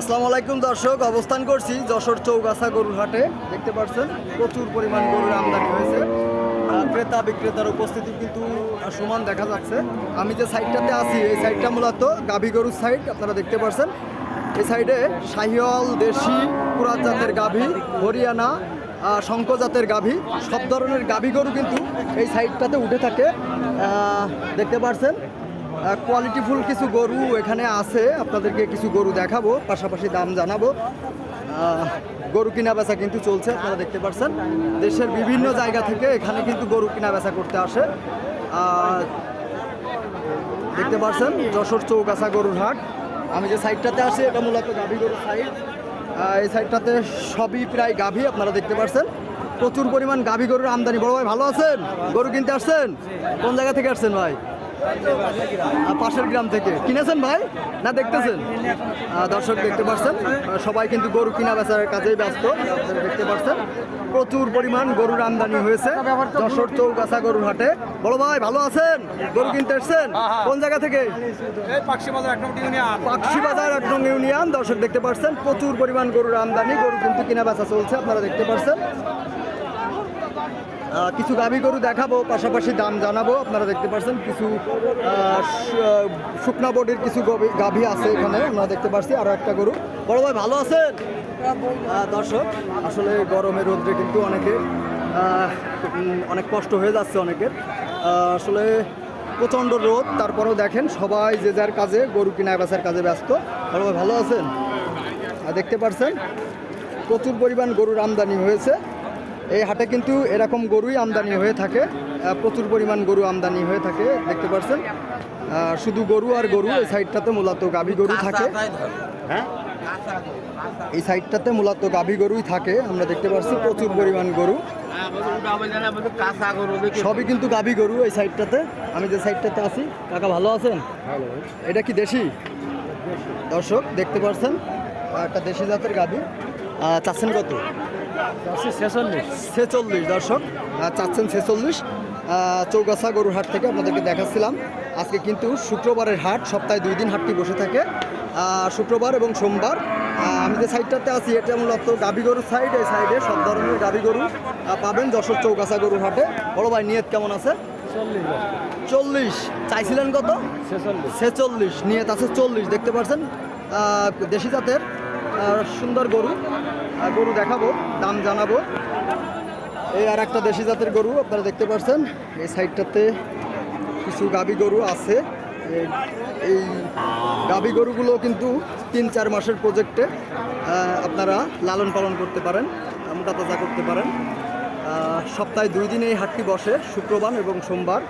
আসসালামু আলাইকুম দর্শক, অবস্থান করছি যশোর চৌগাছা গরুর হাটে। দেখতে পাচ্ছেন, প্রচুর পরিমাণ গরুর আমদানি হয়েছে। ক্রেতা বিক্রেতার উপস্থিতি কিন্তু সমান দেখা যাচ্ছে। আমি যে সাইডটাতে আছি, এই সাইডটা মূলত গাভী গরুর সাইড, আপনারা দেখতে পাচ্ছেন। এই সাইডে শাহিওয়াল দেশি পুরাত জাতের গাভী, হরিয়ানা শঙ্খ জাতের গাভী, সব ধরনের গাভী গরু কিন্তু এই সাইডটাতে উঠে থাকে। দেখতে পাচ্ছেন কোয়ালিটিফুল কিছু গরু এখানে আছে। আপনাদেরকে কিছু গরু দেখাবো, পাশাপাশি দাম জানাব। গরু কিনা বেচা কিন্তু চলছে, আপনারা দেখতে পাচ্ছেন দেশের বিভিন্ন জায়গা থেকে এখানে কিন্তু গরু কিনা বেচা করতে আসে। দেখতে পাচ্ছেন যশোর চৌগাছা গরুর হাট। আমি যে সাইডটাতে আসি এটা মূলত গাভী গরুর সাইড এই সাইডটাতে সবই প্রায় গাভী, আপনারা দেখতে পাচ্ছেন প্রচুর পরিমাণ গাভী গরুর আমদানি। বড় ভাই, ভালো আছেন? গরু কিনতে আসছেন? কোন জায়গা থেকে আসছেন ভাই? পাশের গ্রাম থেকে। কিনেছেন ভাই? না দেখতেছেন? দর্শক দেখতে পাচ্ছেন। সবাই কিন্তু গরু কিনা বেচার কাজেই ব্যস্ত। দেখতে পাচ্ছেন প্রচুর পরিমাণ গরুর আমদানি হয়েছে। যশোর চৌগাছা গরুর হাটে। বড় ভাই ভালো আছেন? গরু কিনতে এসছেন? কোন জায়গা থেকে? পাকশি বাজার এক নং ইউনিয়ন। দর্শক দেখতে পাচ্ছেন প্রচুর পরিমাণ গরুর আমদানি। গরু কিন্তু কিনা বেচা চলছে আপনারা দেখতে পাচ্ছেন। কিছু গাভী গরু দেখাবো, পাশাপাশি দাম জানাব। আপনারা দেখতে পাচ্ছেন কিছু শুকনা বডির কিছু গাভী আছে এখানে, আমরা দেখতে পাচ্ছি আরও একটা গরু। বড় ভাই, ভালো আছেন? দর্শক, আসলে গরমে রোদ্রে কিন্তু অনেকে অনেক কষ্ট হয়ে যাচ্ছে অনেকের। আসলে প্রচণ্ড রোদ, তারপরেও দেখেন সবাই যে যার কাজে, গরু কিনা বেচার কাজে ব্যস্ত। বড় ভাই, ভালো আছেন? দেখতে পাচ্ছেন প্রচুর পরিমাণ গরুর আমদানি হয়েছে। এই হাটে কিন্তু এরকম গরুই আমদানি হয়ে থাকে আহ, প্রচুর পরিমাণ গরু আমদানি হয়ে থাকে দেখতে পাচ্ছেন শুধু গরু আর গরু এই সাইডটাতে মূলত গাভী গরু থাকে। হ্যাঁ? এই সাইডটাতে মূলত গাভী গরুই থাকে আমরা দেখতে পাচ্ছি প্রচুর পরিমাণ গরু। সবই কিন্তু গাভী গরু এই সাইডটাতে। আমি যে সাইডটাতে আছি কাকা ভালো আছেন? এটা কি দেশি? দর্শক দেখতে পাচ্ছেন একটা দেশি জাতের গাভী। চাচ্ছেন কত? ছেচল্লিশ। দর্শক চাচ্ছেন ছেচল্লিশ। চৌগাছা গরুর হাট থেকে আপনাদেরকে দেখাচ্ছিলাম। আজকে কিন্তু শুক্রবারের হাট সপ্তাহে দুই দিন হাটটি বসে থাকে। শুক্রবার এবং সোমবার। আমি যে সাইডটাতে আছি এটা মূলত গাভী গরুর সাইড। এই সাইডে সব ধরনের গাভী গরু পাবেন যশোর চৌগাছা গরুর হাটে। বড় ভাই নিয়ত কেমন আছে? চল্লিশ চাইছিলেন কত? ছেচল্লিশ। নিয়ত আছে চল্লিশ দেখতে পাচ্ছেন? দেশি জাতের। সুন্দর গরু। গরু দেখাবো, দাম জানাব। এই আর একটা দেশি জাতের গরু, আপনারা দেখতে পাচ্ছেন এই সাইডটাতে কিছু গাবি গরু আছে। এই গাবি গরুগুলো কিন্তু তিন, চার মাসের প্রজেক্টে আপনারা লালন পালন করতে পারেন, মোটা তাজা করতে পারেন। সপ্তাহে দুই দিন এই হাটটি বসে, শুক্রবার এবং সোমবার।